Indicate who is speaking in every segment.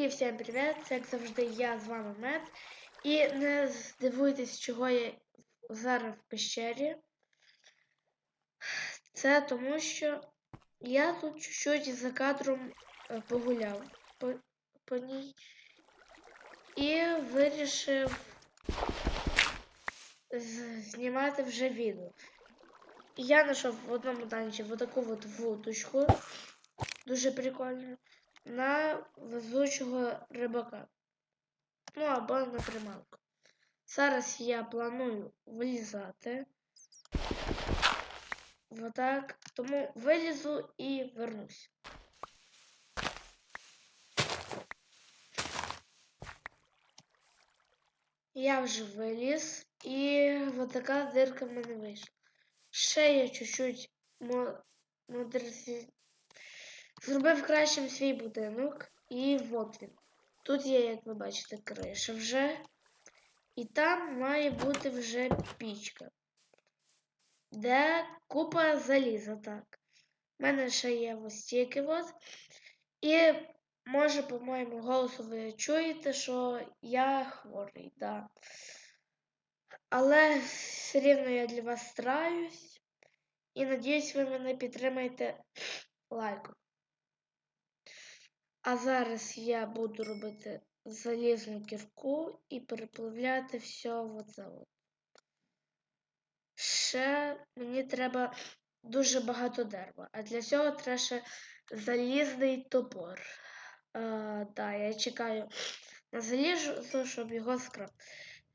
Speaker 1: І всім привіт! Це як завжди я з вами Мед. І не здивуйтесь, чого я зараз в пещері. Це тому, що я тут чуть-чуть за кадром е, погуляв по, по ній і вирішив знімати вже відео. Я знайшов в одному танчі вот таку от вудочку, дуже прикольну, на везучого рибака. Ну або на приманку. Зараз я планую вилізати. Отак. Тому вилізу і вернусь. Я вже виліз, і от така дирка в мене вийшла. Ще я чуть-чуть мо- модернізі... Зробив кращим свій будинок, і от він. Тут є, як ви бачите, криша вже. І там має бути вже пічка. Де купа заліза, так. У мене ще є ось тільки от. І може, по моєму голосу ви чуєте, що я хворий, да. Але все рівно я для вас стараюсь. І надіюсь, ви мене підтримаєте лайком. А зараз я буду робити залізну кірку і переплавляти все от. Ще мені треба дуже багато дерева, а для цього треба ще залізний топор. Е, да, я чекаю на залізу, щоб його скрафтити.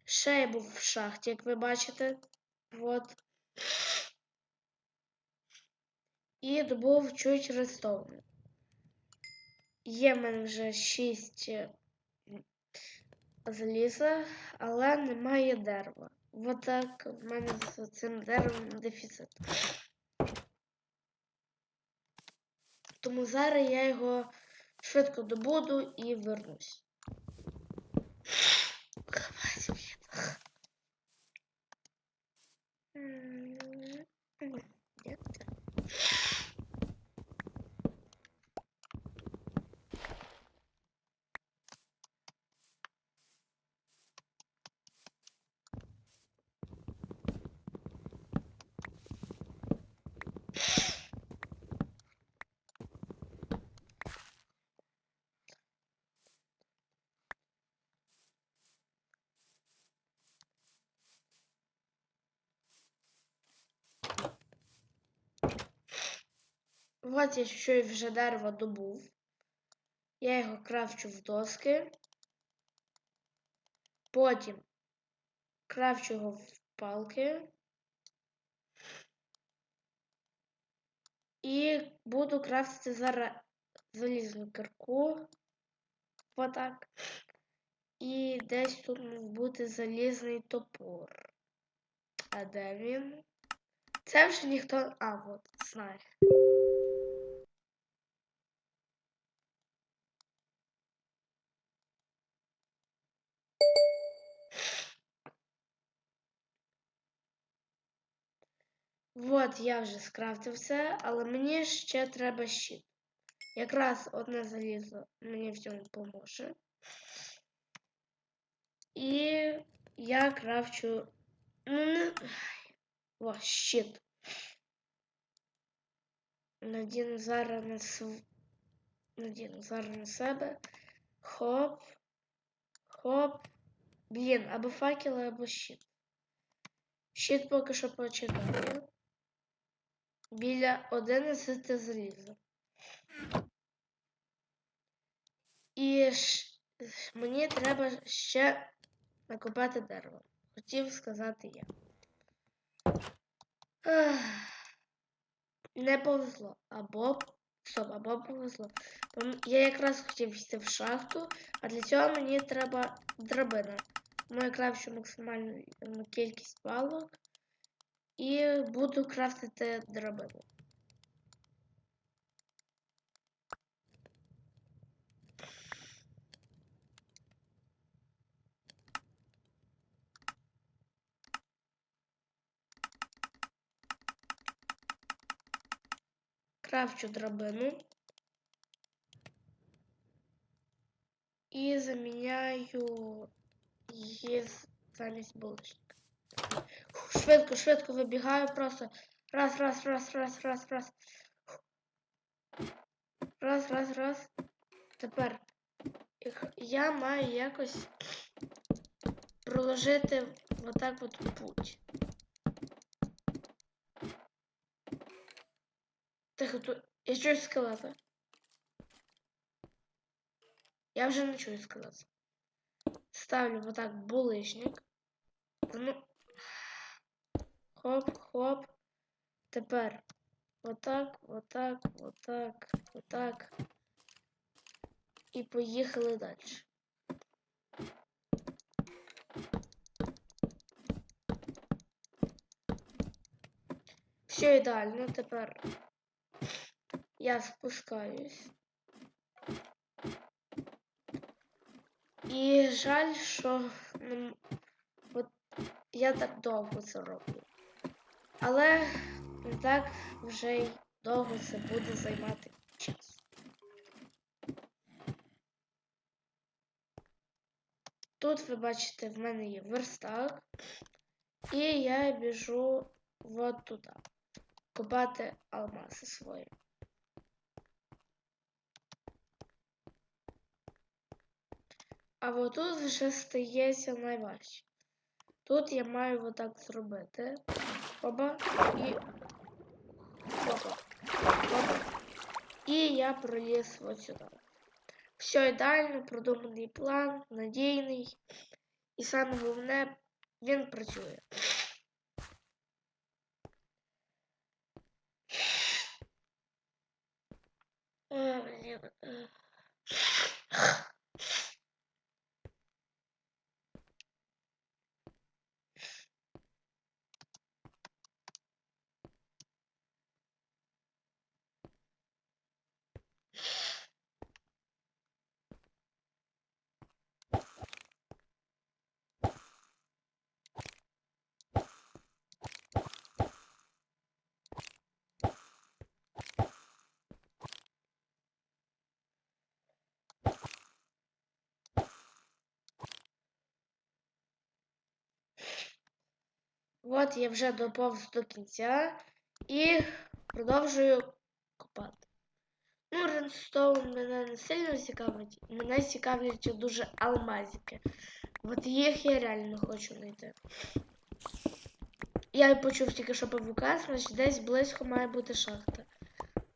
Speaker 1: Ще я був в шахті, як ви бачите. От. І добув чуть рестовну. Є в мене вже 6 заліза, але немає дерева. От так в мене з цим деревом дефіцит. Тому зараз я його швидко добуду і вернусь. Хватит, От я що вже дерево добув. Я його крафчу в доски. Потім крафчу його в палки. І буду крафтити зараз залізну кирку. Отак. І десь тут мав бути залізний топор. А де він? Це вже ніхто. А, от, знає. Вот, я вже скрафтив це, але мені ще треба щит. Якраз одне залізо мені в цьому поможе. І я крафчу. Ну. О, щит. Надіну зараз на св... Надіну зараз на себе. Хоп. Хоп. Блін, або факел, або щит. Щит поки що починаю. Біля 11 заліза. І ш... мені треба ще накопати дерево. Хотів сказати я. Не повезло. Або стоп, або повезло. Я якраз хотів йти в шахту, а для цього мені треба драбина. Тому я крафчу максимальну кількість палок і буду крафтити драбину. Крафчу драбину. і заміняю її замість булочника. Швидко, швидко вибігаю просто. Раз, раз, раз, раз, раз, раз. Раз, раз, раз. Тепер я маю якось проложити отак от путь. Тихо, тут я чую скелета. Я вже не чую скелета. Ставлю вот так булыжник. Ну. Хоп, хоп. Тепер отак, отак, отак, отак. І поїхали далі. Все ідеально. Тепер я спускаюсь. І жаль, що от я так довго це роблю. Але не так вже й довго це буде займати час. Тут ви бачите, в мене є верстак, і я біжу от туди. Копати алмази свої. А от тут вже стається найважче. Тут я маю отак зробити. Оба і. Опа. Опа. І я проліз от сюди. Все ідеально, продуманий план, надійний. І саме головне, він працює. Е, блін, От я вже доповз до кінця і продовжую копати. Ну, Ренстоун мене не сильно цікавить. Мене цікавлять дуже алмазики. От їх я реально хочу знайти. Я почув тільки що павука, значить десь близько має бути шахта.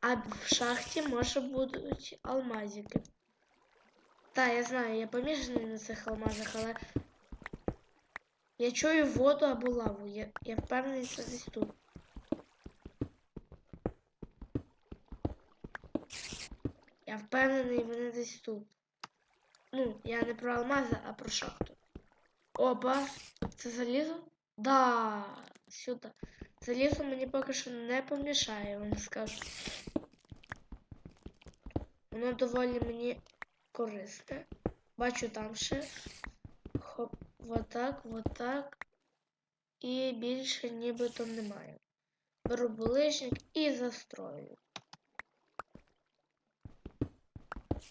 Speaker 1: А в шахті може будуть алмазики. Так, я знаю, я помішаний на цих алмазах, але я чую воду або лаву. Я, я впевнений, це десь тут. Я впевнений, вони десь тут. Ну, я не про алмази, а про шахту. Опа, це залізо? Да, сюди. Залізо мені поки що не помішає, вам скажу. Воно доволі мені корисне. Бачу там ще. Вот так, вот так. І більше нібито немає. Беру булижник і застрою.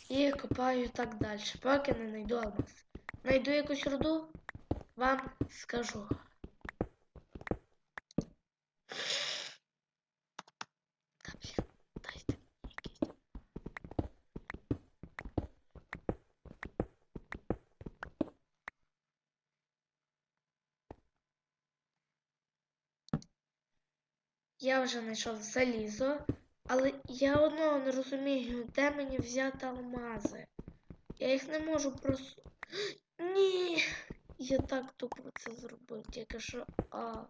Speaker 1: І копаю так далі, поки не знайду алмаз. Найду якусь руду, вам скажу. Я вже знайшов залізо, але я одного не розумію, де мені взяти алмази. Я їх не можу просто. Ні! Я так тупо це зробив, тільки що. А.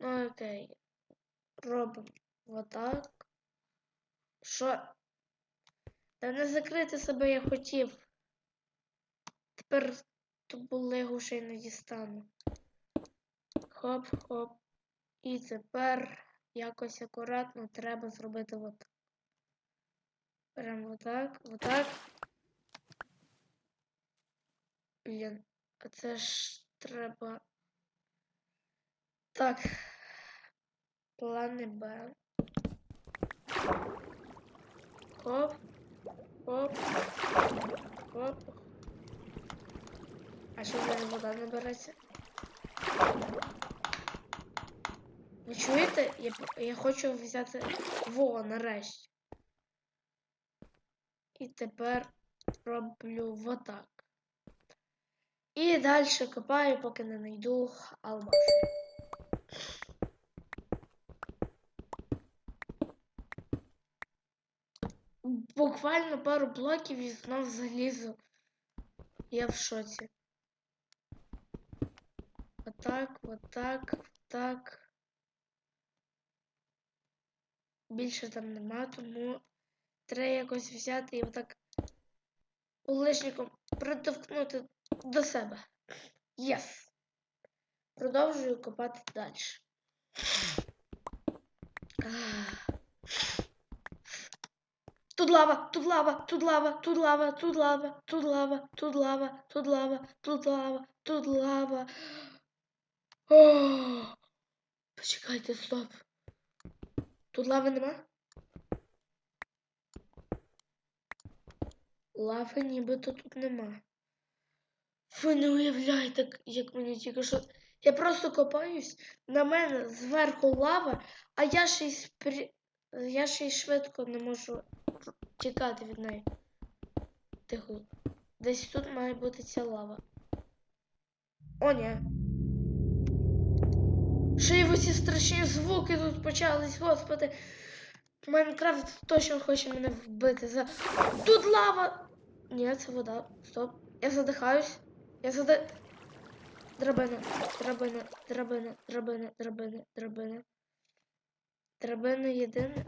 Speaker 1: Ну окей. Робимо отак. Що? Та не закрити себе я хотів. Тепер тубулегу ще й не дістану. Хоп-хоп. І тепер якось акуратно треба зробити отак. Прямо отак, отак. Блін, а це ж треба. Так. Плани Б. Хоп. Хоп. Хоп. А що в вода не? Ви чуєте? Я, я хочу взяти во нарешті. І тепер роблю вот так. І далі копаю, поки не знайду алмази. Буквально пару блоків і знов залізу. Я в шоці. Отак, отак, так. Більше там нема, тому треба якось взяти і отак улишником притовкнути до себе. Єс! Продовжую копати далі. Тут лава, тут лава, тут лава, тут лава, тут лава, тут лава, тут лава, тут лава, тут лава, тут лава. Почекайте, стоп. Тут лави нема? Лави нібито тут нема. Ви не уявляєте, як мені тільки що. Я просто копаюсь, на мене зверху лава, а я ще й спрі... я ще й швидко не можу тікати від неї. Тихо. Десь тут має бути ця лава. О, ні. Ще й усі страшні звуки тут почались, господи. Майнкрафт точно хоче мене вбити за. Тут лава! Ні, це вода. Стоп. Я задихаюсь. Я зади... Драбина, драбина, драбина, драбина, драбина, драбина. Драбина єдина.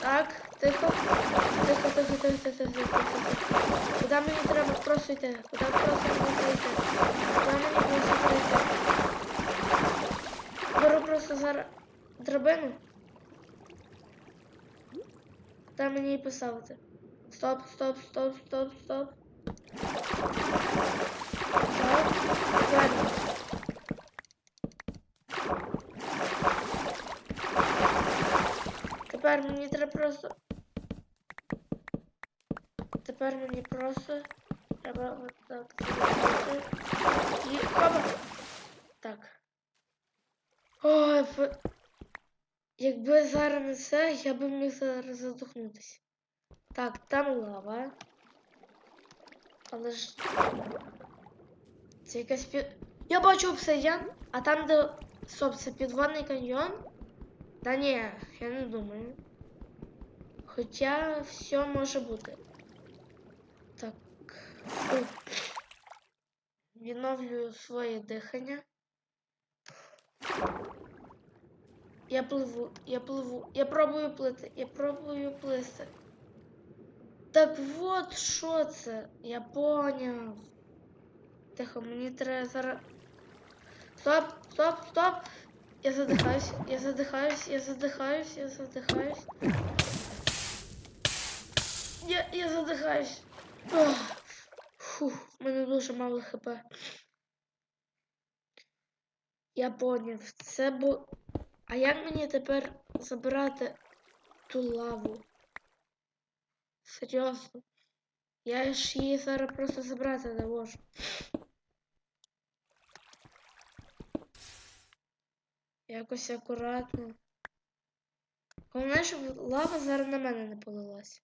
Speaker 1: Так, тихо. Тихо, тихо, тихо, тихо, тихо, тихо. Куди мені треба просто йти? Куди просто мені йти? Куди мені просто йти? Беру просто зараз драбину. Куди мені її поставити? Стоп, стоп, стоп, стоп, стоп. Так, ладно. Тепер мені треба просто. Тепер мені просто треба от так зробити. І опа! Так. Ой, якби зараз не це, я би міг зараз задохнутися. Так, там лава. Але ж. Це якась під... Я бачу обсидіан, а там, де стоп, це підводний каньйон. Та ні, я не думаю. Хоча все може бути. Відновлюю своє дихання. Я пливу, я пливу, я пробую плити, я пробую плисти. Так вот що це? Я поняв. Тихо, мені треба зараз. Стоп, стоп, стоп! Я задихаюсь, я задихаюсь, я задихаюсь, я задихаюсь. Я, я задихаюсь. Ох. Фух, в мене дуже мало хп. Я поняв, це бо. А як мені тепер забирати ту лаву? Серйозно? Я ж її зараз просто забрати не можу. Якось акуратно. Головне, щоб лава зараз на мене не полилась.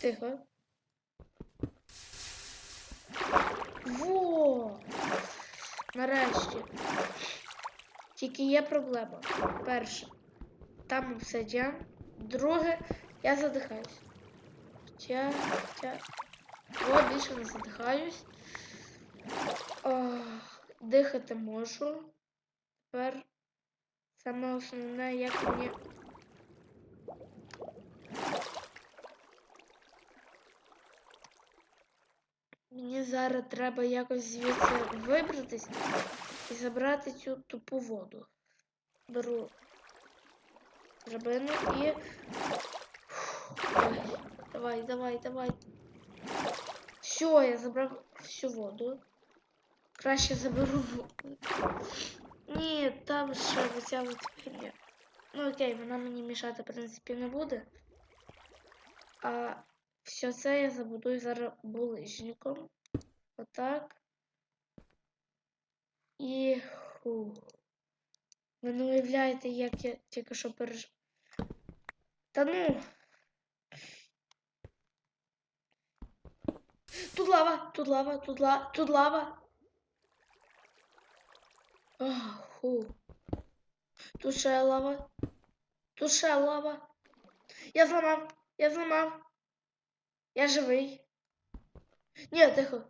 Speaker 1: Тихо. Во! Нарешті. Тільки є проблема. Перше. Там обсидіан. Друге, я задихаюсь. Хоча, хоча. О, більше не задихаюсь. О, дихати можу. Тепер саме основне, як мені. Мені зараз треба якось звідси вибратись і забрати цю тупу воду. Беру драбину і. Ой, давай, давай, давай. Все, я забрав всю воду. Краще заберу воду. Ні, там ще от фігня. Ну окей, вона мені мішати, в принципі, не буде. А все це я забудую зараз булижником. Отак. І ху. Ви не уявляєте, як я тільки що переж... Та ну. Тут лава, тут лава, тут лава, тут лава. Аху. Тут ще лава. Тут ще лава. Я зламав, я зламав. Я живий. Ні, тихо.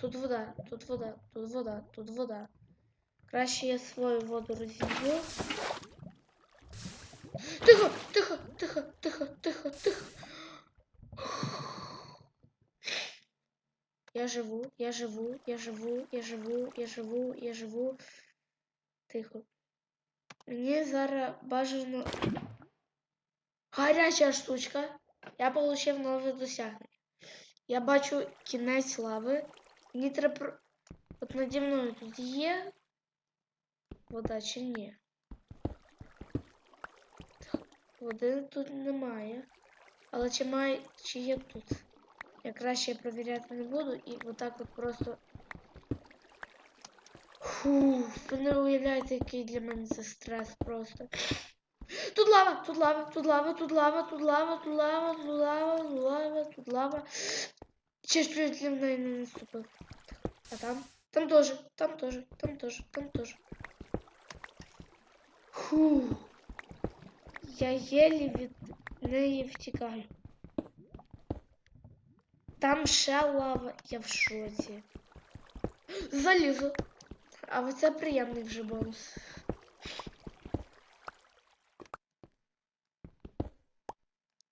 Speaker 1: Тут вода, тут вода, тут вода, тут вода. Краще я свою воду розіб'ю. Тихо, тихо, тихо, тихо, тихо, тихо. Я живу, я живу, я живу, я живу, я живу, я живу. Тихо. Мені зараз бажано. Гаряча штучка. Я отримав нове досягнення. Я бачу кінець лави. Мені треба. От наді мною тут є вода чи ні? Води тут немає. Але чи має чи є тут? Я краще провіряти не буду і отак от просто. Фу, ви не уявляєте, який для мене це стрес просто. Тут лава, тут лава, тут лава, тут лава, тут лава, тут лава, тут лава, тут лава, тут лава. Ще чуть ли не. А там? Там тоже, там тоже, там тоже, там тоже. Фу. Я єлі від неї втікаю. Там ще лава, я в шоці. Залізу. А ось це приємний вже бонус.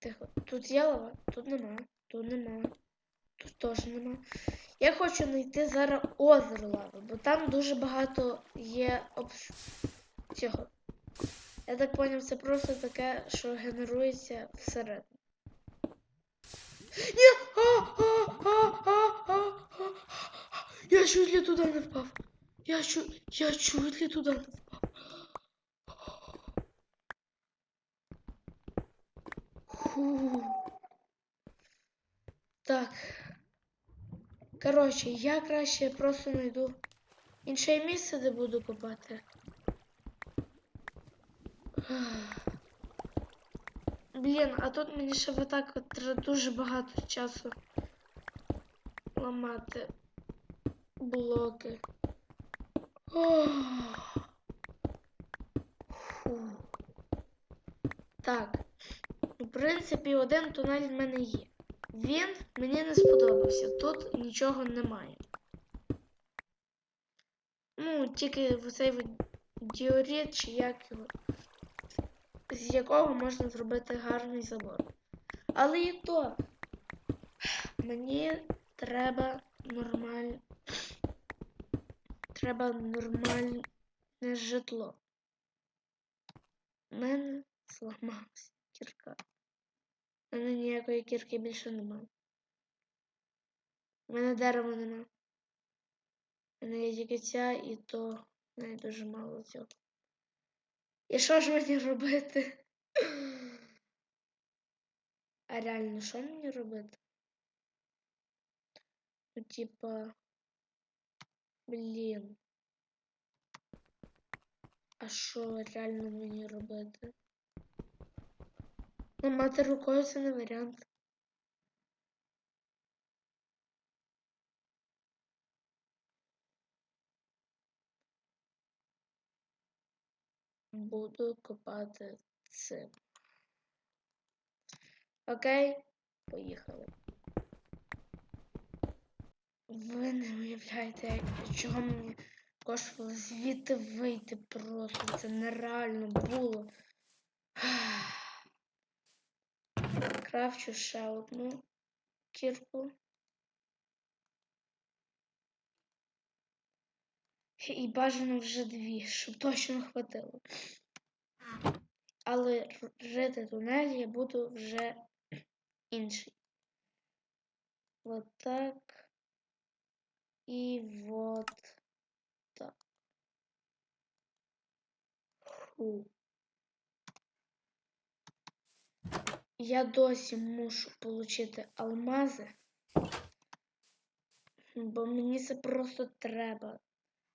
Speaker 1: Тихо. Тут є лава, тут нема, тут нема, тут теж нема. Я хочу знайти зараз озеро лави, бо там дуже багато є обс... цього. Я так поняв, це просто таке, що генерується всередині. Ні! Я чуть ли туди не впав. Я чуть, я чуть ли туди не впав. Фу. Так. Коротше, я краще просто знайду інше місце, де буду копати. Блін, а тут мені ще отак от треба дуже багато часу ламати блоки. Ох. Фу. Так. Принципі, один тунель в мене є. Він мені не сподобався. Тут нічого немає. Ну, тільки цей діоріт, чи як його, з якого можна зробити гарний забор. Але і то мені треба нормаль... Треба нормальне житло. У мене зламався кірка. Мене ніякої кірки більше немає. У мене дерева нема. У мене є тільки ця і то не дуже мало цього. І що ж мені робити? А реально, що мені робити? Ну, типа. Блін. А що реально мені робити? Мати рукою це не варіант. Буду копати цим. Окей, поїхали. Ви не уявляєте, чого мені коштувало звідти вийти просто. Це нереально було. Крафчу ще одну кірку. І бажано вже дві, щоб точно хватило. Але рити тунель я буду вже інший. Вот так. І вот так. Фу. Я досі мушу отримати алмази, бо мені це просто треба.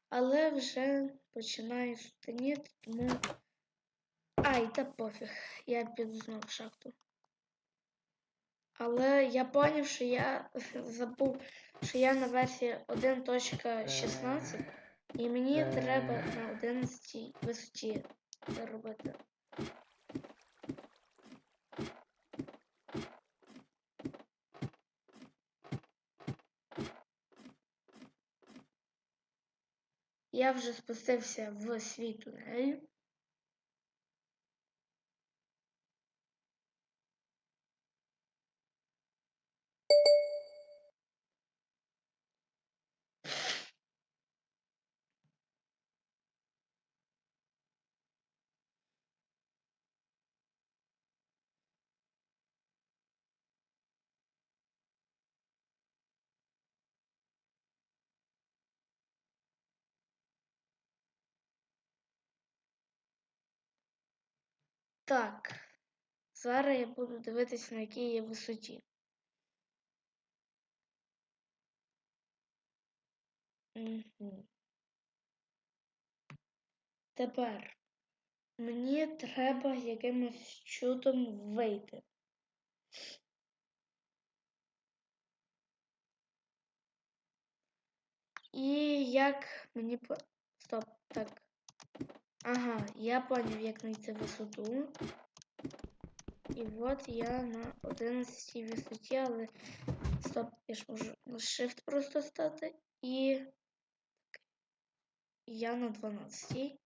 Speaker 1: Але вже починає сутеніти, тому. Ай, та пофіг, я піду знову в шахту. Але я поняв, що я забув, що я на версії 1.16, і мені треба на 11 висоті це робити. Я вже спустився в свій тунель. Так, зараз я буду дивитися, на якій є висоті. Угу. Тепер мені треба якимось чудом вийти. І як мені. Стоп, так. Ага, я поняв, як знайти висоту. І от я на 11 висоті, але стоп, я ж можу на Shift просто стати. І я на 12.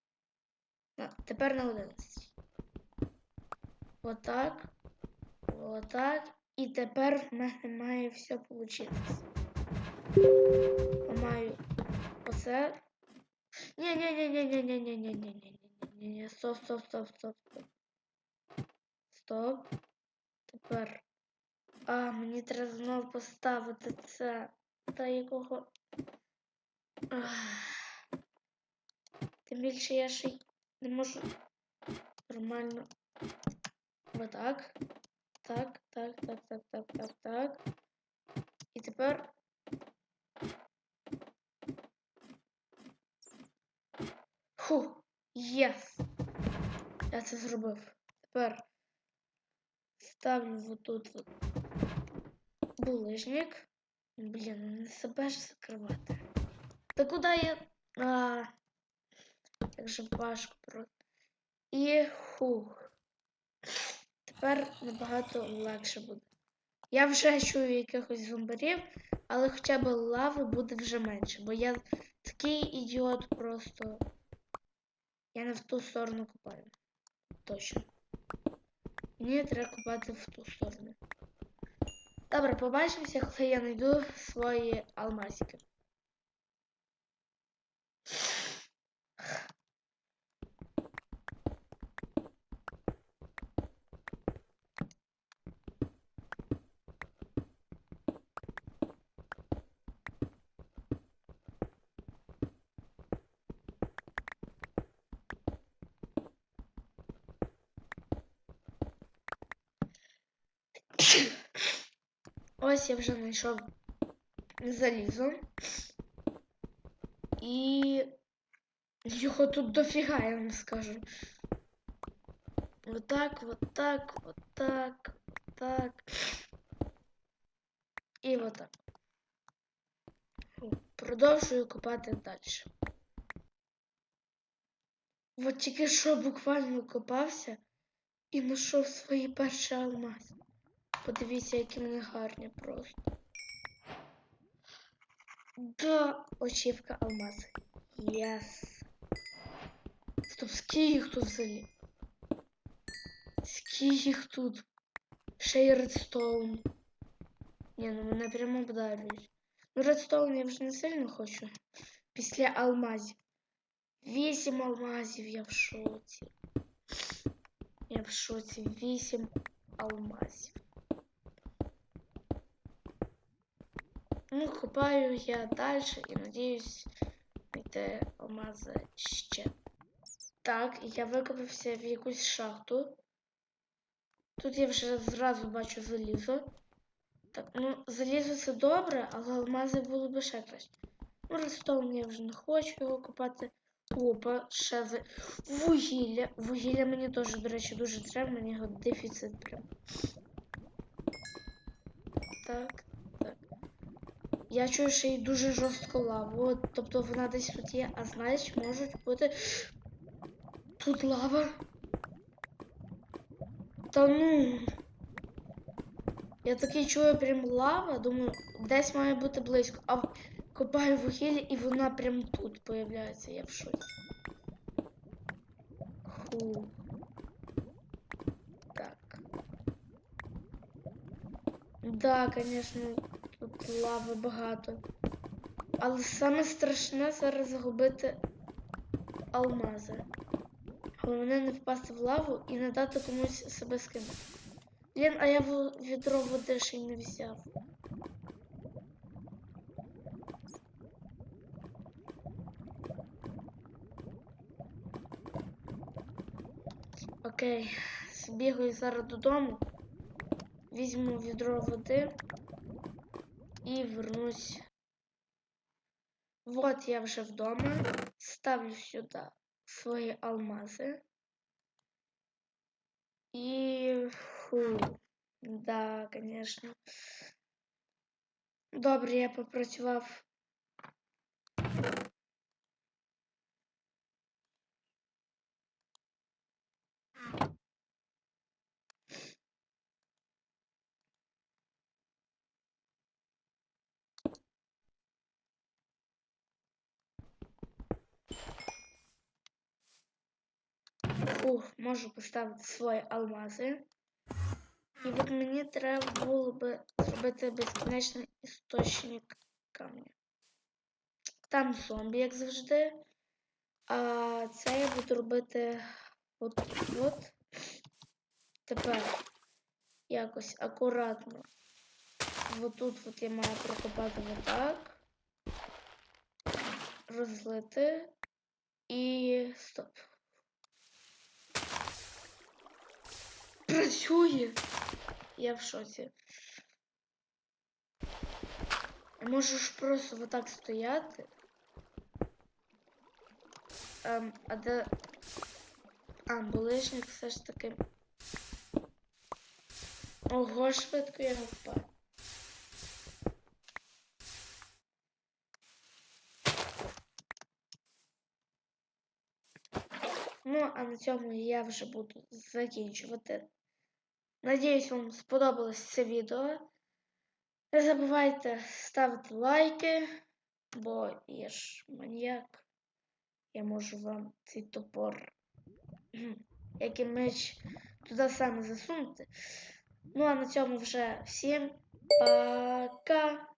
Speaker 1: На, тепер на 11. Отак. Отак. І тепер в мене має все вийти. Маю оце. Ні, стоп, стоп, стоп, стоп, стоп. Стоп. Тепер. А, мені треба знову поставити це. Та якого. Ах. Тим більше я ще не можу нормально. Отак. Так, так, так, так, так, так, так. І тепер. Фу, єс! Я це зробив. Тепер ставлю вот тут вот булыжник. Блін, не себе ж закривати. Та куди я. А, як же важко просто. І хух. Тепер набагато легше буде. Я вже чую якихось зомбарів, але хоча б лави буде вже менше, бо я такий ідіот просто. Я не в ту сторону купаю. Точно. Мені треба купати в ту сторону. Добре, побачимося, коли я знайду свої алмазики. Ось я вже знайшов залізо. І його тут дофіга, я вам скажу. Вот так, вот так, вот так, вот так. І вот. Продовжую копати далі. От тільки що буквально копався і знайшов свої перші алмази. Подивіться, які вони гарні просто. Да, очівка алмази. Єс. Стоп, скільки їх тут взагалі? Скільки їх тут? Ще й редстоун. Ні, ну мене прямо обдарюють. Ну, редстоун я вже не сильно хочу. Після алмазів. Вісім алмазів я в шоці. Я в шоці. Вісім алмазів. Ну, копаю я далі і надіюсь знайти алмази ще. Так, я викопався в якусь шахту. Тут я вже зразу бачу залізо. Так, ну залізо це добре, але алмази було б ще краще. Ну, рестовн я вже не хочу його купати. Опа, ще за... вугілля. Вугілля мені теж, до речі, дуже треба, мені його дефіцит прям. Так. Я чую, що й дуже жорстко лаву. Тобто вона десь тут є, а знаєш, можуть бути. Тут лава. Та ну. Я такий чую прям лава, думаю, десь має бути близько. А копаю вугілля і вона прям тут появляється, я в шоці. Ху. Так. Да, конечно, лави багато. Але саме страшне зараз загубити алмази. Головне не впасти в лаву і не дати комусь себе скинути. Блін, а я відро води ще й не взяв. Окей, збігаю зараз додому, візьму відро води і вернусь. Вот я вже вдома. Ставлю сюди свої алмази. І фу, да, конечно. Добре, я попрацював. Фух, можу поставити свої алмази. І от мені треба було би зробити безкінечний істочник камня. Там зомбі, як завжди. А це я буду робити от от. Тепер якось акуратно. Вот тут от я маю прокопати отак. Розлити. І стоп. Працює. Я в шоці. Ж просто отак стояти. Ем, а де. А, булижник все ж таки. Ого, швидко я не впав. Ну, а на цьому я вже буду закінчувати. Надіюсь, вам сподобалось це відео. Не забувайте ставити лайки, бо я ж маніяк. Я можу вам цей топор, як і меч, туди саме засунути. Ну а на цьому вже всім пока!